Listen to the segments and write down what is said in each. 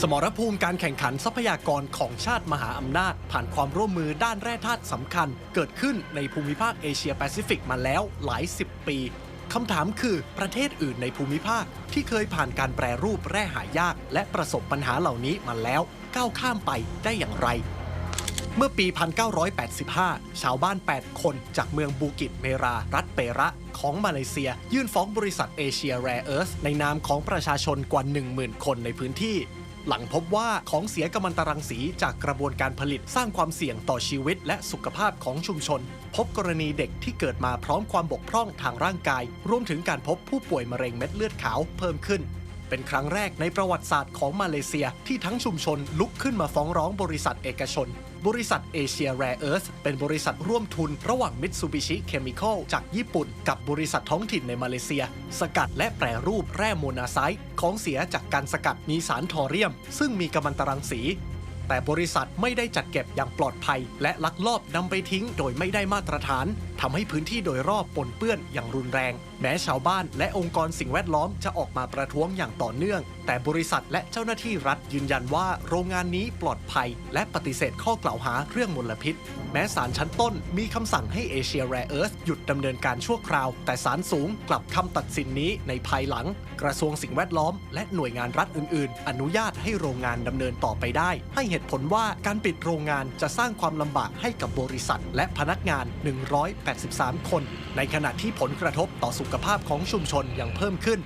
สมรภูมิการแข่งขันทรัพยากรของชาติมหาอำนาจ ผ่านความร่วมมือด้านแร่ธาตุสำคัญ เกิดขึ้นในภูมิภาคเอเชียแปซิฟิกมาแล้วหลายสิบปีคำถามคือประเทศอื่นในภูมิภาคที่เคยผ่านการแปรรูปแร่หายาก และประสบปัญหาเหล่านี้มาแล้ว ก้าวข้ามไปได้อย่างไร เมื่อปี 1985 ชาวบ้าน 8 คนจากเมืองบูกิตเมรา รัฐเประ ของมาเลเซีย ยื่นฟ้องบริษัทเอเชียแรเอิร์สในนามของประชาชนกว่า 10,000 คนในพื้นที่ หลังพบว่าของเสียกัมมันตรังสีจากกระบวนการผลิตสร้างความเสี่ยงต่อชีวิตและสุขภาพของชุมชน พบกรณีเด็กที่เกิดมาพร้อมความบกพร่องทางร่างกาย รวมถึงการพบผู้ป่วยมะเร็งเม็ดเลือดขาวเพิ่มขึ้นเป็นครั้งแรกในประวัติศาสตร์ของมาเลเซียที่ทั้งชุมชนลุกขึ้นมาฟ้องร้องบริษัทเอกชน บริษัทเอเชียแรเอิร์ธเป็นบริษัทร่วมทุนระหว่างมิตซูบิชิเคมีคอลจากญี่ปุ่น กับบริษัทท้องถิ่นในมาเลเซีย สกัดและแปรรูปแร่โมนาไซต์ของเสียจากการสกัดมีสารทอเรียม ซึ่งมีกัมมันตรังสีแต่บริษัทไม่ได้จัดเก็บอย่างปลอดภัย และลักลอบนำไปทิ้งโดยไม่ได้มาตรฐานทำให้พื้นที่โดยรอบปนเปื้อนอย่างรุนแรง แม้ชาวบ้านและองค์กรสิ่งแวดล้อมจะออกมาประท้วงอย่างต่อเนื่อง แต่บริษัทและเจ้าหน้าที่รัฐยืนยันว่าโรงงานนี้ปลอดภัย และปฏิเสธข้อกล่าวหาเรื่องมลพิษ แม้ศาลชั้นต้นมีคำสั่งให้เอเชียแรเอิร์ธหยุดดำเนินการชั่วคราว แต่ศาลสูงกลับคำตัดสินนี้ในภายหลัง กระทรวงสิ่งแวดล้อม และหน่วยงานรัฐอื่น ๆ อนุญาตให้โรงงานดำเนินต่อไปได้ ให้เหตุผลว่าการปิดโรงงานจะสร้างความลำบากให้กับบริษัท และพนักงาน 183 คน ในขณะที่ผลกระทบต่อสุขภาพของชุมชนยังเพิ่มขึ้น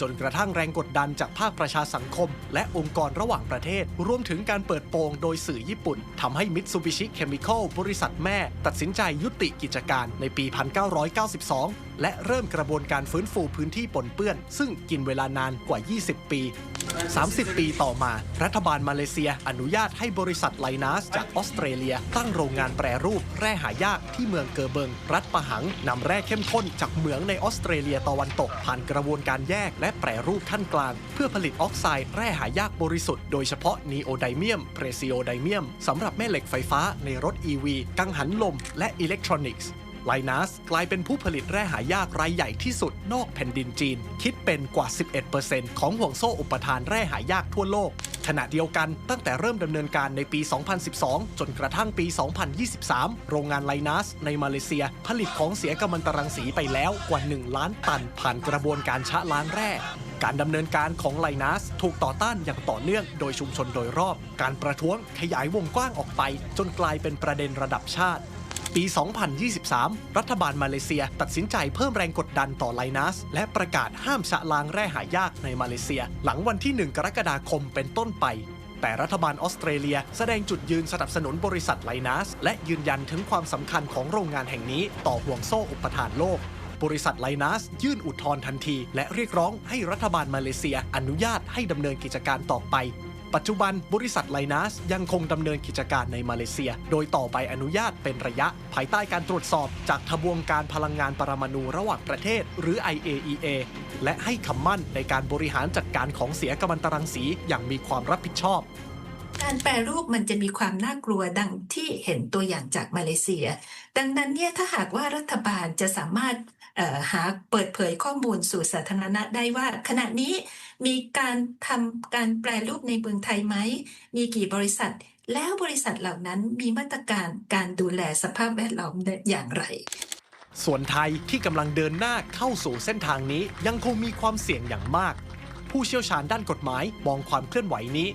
จนกระทั่งแรงกดดันจากภาคประชาสังคม และองค์กรระหว่างประเทศ รวมถึงการเปิดโปงโดยสื่อญี่ปุ่นทำให้มิตซูบิชิเคมีคอลบริษัทแม่ ตัดสินใจยุติกิจการในปี 1992 และเริ่มกระบวนการฟื้นฟูพื้นที่ปนเปื้อน ซึ่งกินเวลานานกว่า 20 ปี 30 ปีต่อมา รัฐบาลมาเลเซียอนุญาตให้บริษัทไลนาสจากออสเตรเลีย ตั้งโรงงานแปรรูปแร่หายากที่เมืองเกอร์เบิง รัฐปะหังนำแร่เข้มข้นจากเหมืองในออสเตรเลียตะวันตก ผ่านกระบวนการแยกและแปรรูปขั้นกลาง เพื่อผลิตออกไซด์แร่หายากบริสุทธิ์โดยเฉพาะนีโอไดเมียมเพรซิโอไดเมียมสำหรับแม่เหล็กไฟฟ้าในรถ EV กังหันลมและอิเล็กทรอนิกส์ ไลนัสกลายเป็นผู้ผลิตแร่หายากรายใหญ่ที่สุดนอกแผ่นดินจีน คิดเป็นกว่า 11%ของห่วงโซ่อุปทานแร่หายากทั่วโลก ขณะเดียวกันตั้งแต่เริ่มดำเนินการในปี 2012 จนกระทั่งปี 2023 โรงงานไลนัสในมาเลเซีย ผลิตของเสียกัมมันตรังสีไปแล้วกว่า 1 ล้านตัน ผ่านกระบวนการชะล้างแร่การดำเนินการของไลนัสถูกต่อต้านอย่างต่อเนื่องโดยชุมชนโดยรอบ การประท้วงขยายวงกว้างออกไป จนกลายเป็นประเด็นระดับชาติ ปี 2023 รัฐบาลมาเลเซียตัดสินใจเพิ่มแรงกดดันต่อไลนัส และประกาศห้ามชะล้างแร่หายากในมาเลเซีย หลังวันที่ 1 กรกฎาคมเป็นต้นไป แต่รัฐบาลออสเตรเลียแสดงจุดยืนสนับสนุนบริษัทไลนัส และยืนยันถึงความสำคัญของโรงงานแห่งนี้ต่อห่วงโซ่อุปทานโลกบริษัทไลนัสยื่นอุทธรณ์ทันที และเรียกร้องให้รัฐบาลมาเลเซียอนุญาตให้ดำเนินกิจการต่อไป ปัจจุบันบริษัทไลนัสยังคงดำเนินกิจการในมาเลเซีย โดยต่อใบอนุญาตเป็นระยะ ภายใต้การตรวจสอบจากทบวงการพลังงานปรมาณูระหว่างประเทศ หรือ IAEA และให้คำมั่นในการบริหารจัดการของเสียกัมมันตรังสีอย่างมีความรับผิดชอบ การแปรรูปมันจะมีความน่ากลัวดังที่เห็นตัวอย่างจากมาเลเซีย ดังนั้นเนี่ยถ้าหากว่ารัฐบาลจะสามารถหาเปิดเผยข้อมูลสู่สาธารณะได้ว่า ขณะนี้มีการทำการแปรรูปในเมืองไทยไหม มีกี่บริษัท แล้วบริษัทเหล่านั้นมีมาตรการการดูแลสภาพแวดล้อมอย่างไรส่วนไทยที่กำลังเดินหน้าเข้าสู่เส้นทางนี้ยังคงมีความเสี่ยงอย่างมาก ผู้เชี่ยวชาญด้านกฎหมายมองความเคลื่อนไหวนี้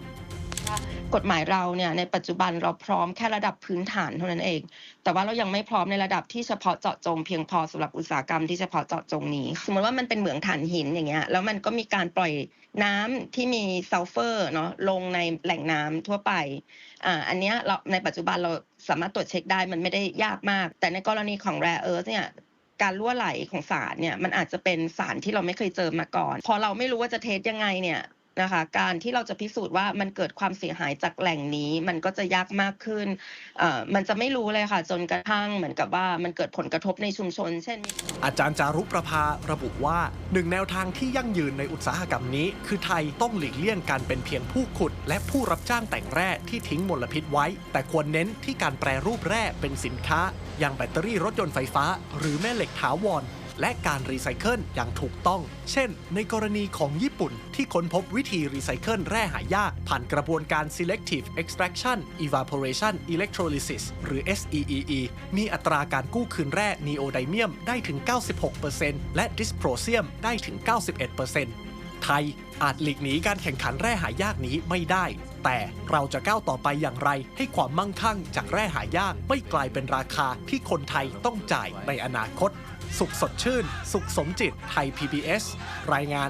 กฎหมายเราเนี่ยในปัจจุบันเราพร้อมแค่ระดับพื้นฐานเท่านั้นเอง แต่ว่าเรายังไม่พร้อมในระดับที่เฉพาะเจาะจงเพียงพอสำหรับอุตสาหกรรมที่เฉพาะเจาะจงนี้ สมมติว่ามันเป็นเหมืองถ่านหินอย่างเงี้ยแล้วมันก็มีการปล่อยน้ำที่มีซัลเฟอร์เนาะลงในแหล่งน้ำทั่วไปอ่าอันเนี้ยเราในปัจจุบันเราสามารถตรวจเช็คได้มันไม่ได้ยากมาก แต่ในกรณีของ rare earth เนี่ยการรั่วไหลของสารเนี่ยมันอาจจะเป็นสารที่เราไม่เคยเจอมาก่อน พอเราไม่รู้ว่าจะเทสยังไงเนี่ย นะคะ การที่เราจะพิสูจน์ว่ามันเกิดความเสียหายจากแหล่งนี้ มันก็จะยากมากขึ้น มันจะไม่รู้เลยค่ะ จนกระทั่งเหมือนกับว่ามันเกิดผลกระทบในชุมชน เช่น อาจารย์จารุประภาระบุว่าหนึ่งแนวทางที่ยั่งยืนในอุตสาหกรรมนี้ คือไทยต้องหลีกเลี่ยงการเป็นเพียงผู้ขุด และผู้รับจ้างแต่งแร่ที่ทิ้งมลพิษไว้ แต่ควรเน้นที่การแปรรูปแร่เป็นสินค้า อย่างแบตเตอรี่รถยนต์ไฟฟ้า หรือแม่เหล็กถาวร และการรีไซเคิลอย่างถูกต้อง เช่น ในกรณีของญี่ปุ่นที่ค้นพบวิธีรีไซเคิลแร่หายาก ผ่านกระบวนการ selective extraction evaporation electrolysis หรือ SEEE มีอัตราการกู้คืนแร่นีโอไดเมียมได้ถึง 96%และ dysprosium ได้ถึง 91%ไทยอาจหลีกหนีการแข่งขันแร่หายากนี้ไม่ได้ แต่เราจะก้าวต่อไปอย่างไร ให้ความมั่งคั่งจากแร่หายากไม่กลายเป็นราคาที่คนไทยต้องจ่ายในอนาคต สุขสดชื่น สุขสมจิต ไทย PBS รายงาน